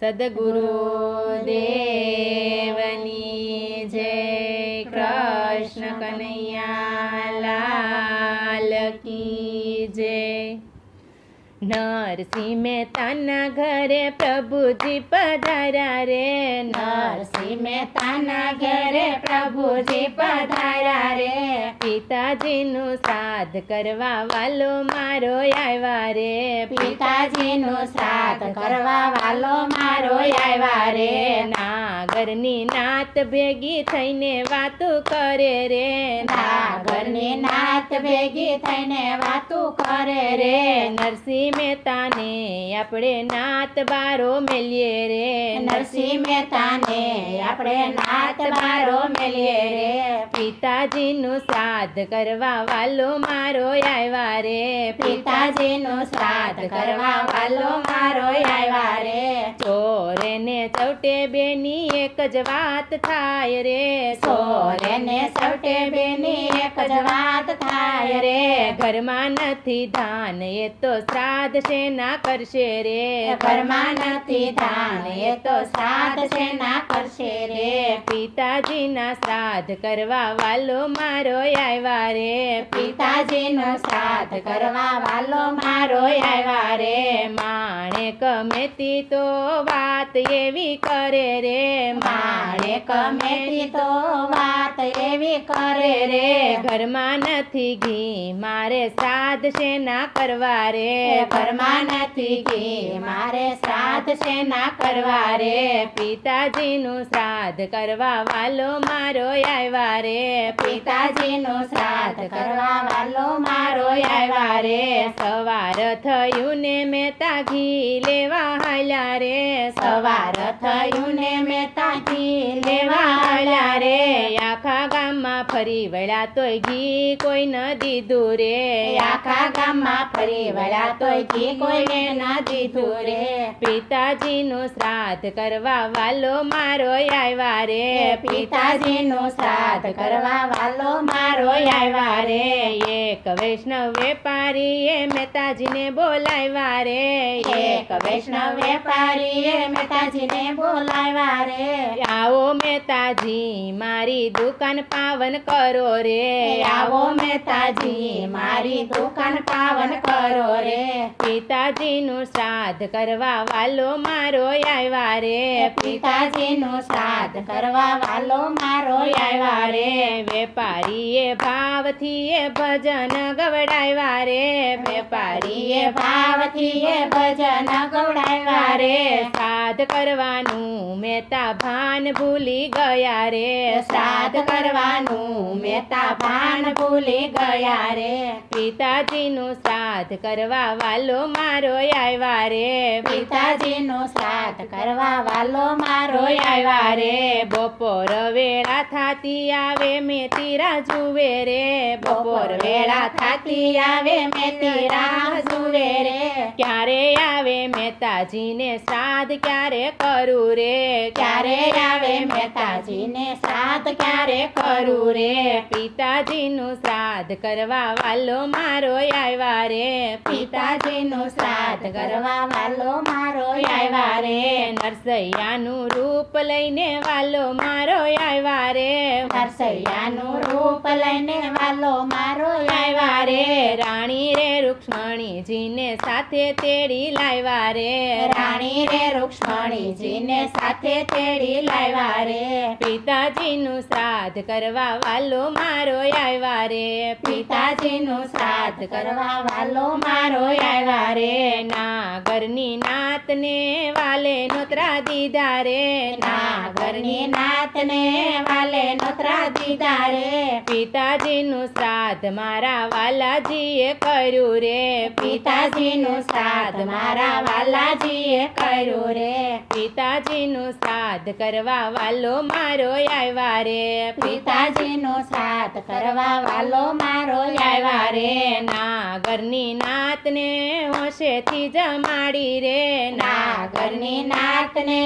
સદગુરુ દેવની જય કૃષ્ણ કનૈયા. નરસિંહ મહેતાના ઘરે પ્રભુજી પધાર્યા રે નરસિંહ મહેતાના ઘરે પ્રભુજી પધાર્યા રે પિતાજીનું સાથ કરવા વાલો મારો આવ્યા રે પિતાજીનું સાથ કરવા વાલો મારો આવ્યા રે નાગરની નાત ભેગી થઈને વાતો કરે રે નાત ભેગી થઈને વાતું કરે રે. નરસિંહ મહેતાને આપણે નાત બારો મેલીએ રે. નરસિંહ મહેતાને આપણે નાત બારો મેલીએ રે. પિતાજીનું શ્રાદ્ધ કરવા વાલો મારો આવ્યા રે. પિતાજીનું શ્રાદ્ધ કરવા વાલો મારો આવ્યા રે. ચોરે ને સૌટે બેની એક જ વાત થાય રે. સોરે ને સૌટે બેની એક જ વાત થાય રે. ઘરમાં નથી ધાન એ તો શ્રાદ્ધ શેના કરશે રે. ઘરમાં નથી ધાન એ તો શ્રાદ્ધ છે ના કરશે રે. પિતાજીના શ્રાદ્ધ કરવા વાલો મારો આવ્યા રે. પિતાજીનું શ્રાદ્ધ કરવા વાલો મારો આવ્યા રે. માણેક કમેતી તો વાત એવી કરે રે. માણે કમેતી તો વાત એવી કરે રે. ઘરમાં નથી ઘી મારે શ્રાદ્ધ ના કરવા રે? ઘરમાં નથી ઘી મારે શ્રાદ્ધ છે ના કરવા રે? પિતાજીનું શ્રાદ્ધ કરવા વાલો મારો આવ્યા રે. પિતાજીનું શ્રાદ્ધ કરવા વાલો મારો આવ્યા રે. સવાર થયું ને મહેતા ઘી લેવા હાલ્યા રે સવાર થયું ને મહેતા ફરી વળ્યા તોય ઘી કોઈ ન દીધું રે આખા ગામમાં ફરી વળ્યા તોય ઘી કોઈને ન દીધું રે પિતાજીનું શ્રાદ્ધ કરવા વાલો મારો આવ્યા રે. પિતાજીનું શ્રાદ્ધ કરવા વાલો મારો આવ્યા રે. એક વૈષ્ણવ વેપારીએ મહેતાજીને બોલાવ્યા રે. એક વૈષ્ણવ વેપારીએ મહેતાજીને બોલાવ્યા રે. આવો મહેતાજી મારી દુકાન પાવન કરો રે. આવો મહેતાજી મારી દુકાન પાવન કરો રે. પિતાજીનું શ્રાદ્ધ કરવા વાલો મારો આવ્યા રે. પિતાજીનું શ્રાદ્ધ કરવા વાલો મારો આવ્યા રે. વેપારીએ ભાવથી એ ભજન ગવડાવ્યા રે. વેપારીએ ભાવથી એ ભજન ગવડાવ્યા રે. શ્રાદ્ધ કરવાનું મેતા ભાન ભૂલી ગયા રે. શ્રાદ્ધ કરવાનું મહેતા પાન ભૂલી ગયા રે. પિતાજીનું શ્રાદ્ધ કરવા વાલો મારો આવ્યા રે. પિતાજીનું શ્રાદ્ધ કરવા વાલો મારો આવ્યા રે. બપોર વેળા થાતી આવે મેં તીરા જુવે રે. બપોર વેળા થાતી આવે મેથી તીરા જુવે રે. આવે મહેતાજીને શ્રાદ્ધ ક્યારે કરું રે? ક્યારે આવે મહેતાજીને શ્રાદ્ધ ક્યારે કરું રે? પિતાજીનું શ્રાદ્ધ કરવા વાલો મારો આવ્યા રે. પિતાજીનું શ્રાદ્ધ કરવા વાલો મારો આવ્યા રે. નરસૈયાનું રૂપ લઈને વાલો મારો આવ્યા રે. નરસૈયાનું રૂપ લઈને વાલો મારો આવ્યા રે. રાણી રે રૂક્ષ્મણીજીને સાથે તેડી લાવ્યા રે. રાણી રે રૂક્ષ્મણીજીને સાથે તેડી લાવ્યા રે. પિતાજીનું શ્રાદ્ધ કરવા વાલો મારો આવ્યા રે. પિતાજીનું શ્રાદ્ધ કરવા વાલો મારો આવ્યા રે. નાગરની નાતને વાલે નોતરા દીધા રે નાગરની નાતને વાલે નોતરા દીધા રે પિતાજીનું શ્રાદ્ધ મારા વાલાજીએ કર્યું રે. પિતાજીનું શ્રાદ્ધ મારા વાલાજીએ કર્યું રે. પિતાજીનું શ્રાદ્ધ કરવા વાલો મારો આવ્યા રે. પિતાજીનું શ્રાદ્ધ કરવા વાલો મારો આવ્યા રે. નાગરની નાતને હોશેથી જમાડી રે. નાગરની નાતને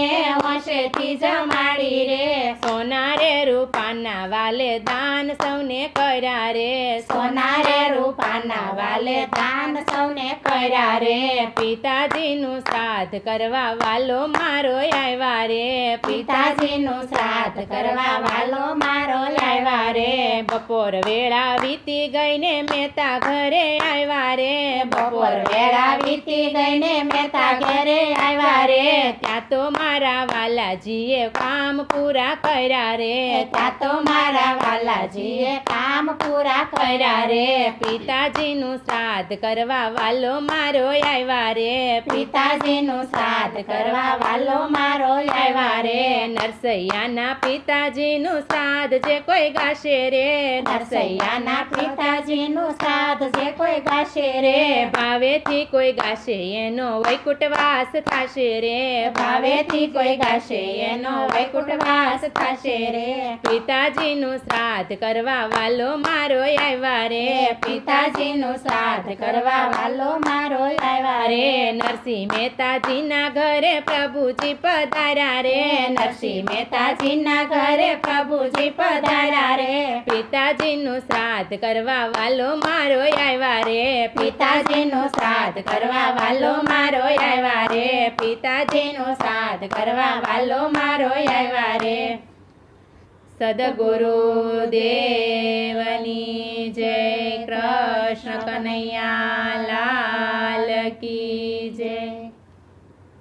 હોશેથી જમાડી રે. સોના રૂપાના વાલે દાન સૌને કર્યા રે. સોના રૂપાના વાલે દાન સૌને કર્યા રે. પિતાજીનું શ્રાદ્ધ કરવા વાલો મારો આવ્યા રે. પિતાજીનું શ્રાદ્ધ કરવા વાલો બપોર વેળા વીતી ગઈને મેતા ઘરે આવ્યા રે. બપોર વેળા વીતી ગઈને મેતા ઘરે આવ્યા રે. ત્યાં તો મારા વાલાજીએ કામ પૂરા કર્યા રે. ત્યાં તો મારા વાલાજીએ કામ પૂરા કર્યા રે. પિતાજીનું શ્રાદ્ધ કરવા વાલો મારો આવ્યા રે. પિતાજીનું શ્રાદ્ધ કરવા વાલો મારો આવ્યા રે. નરસૈયાના પિતાજીનું શ્રાદ્ધ જે કોઈ ગાશે રે. નરસૈયાના પિતાજીનું શ્રાદ્ધ જે કોઈ ગાશે રે ભાવેથી કોઈ ગાશે એનો વૈકુટવાસ થશે રે. ભાવેથી કોઈ ગાશે એનો વૈકુટવાસ થશે રે. પિતાજીનું શ્રાદ્ધ કરવા વાલો મારો આવ્યા રે. પિતાજીનું શ્રાદ્ધ કરવા વાલો મારો આવ્યા રે. નરસિંહ મહેતાજીના ઘરે પ્રભુજી પધાર્યા રે. નરસિંહ મહેતાજીના ઘરે પ્રભુજી પધાર્યા રે. પિતાજીનું શ્રાદ્ધ કરવા વાલો મારો આવ્યા રે. પિતાજીનું શ્રાદ્ધ કરવા વાલો મારો આવ્યા રે. પિતાજીનું શ્રાદ્ધ કરવા વાલો મારો આવ્યા રે. સદગુરુ દેવની જય કૃષ્ણ કનૈયા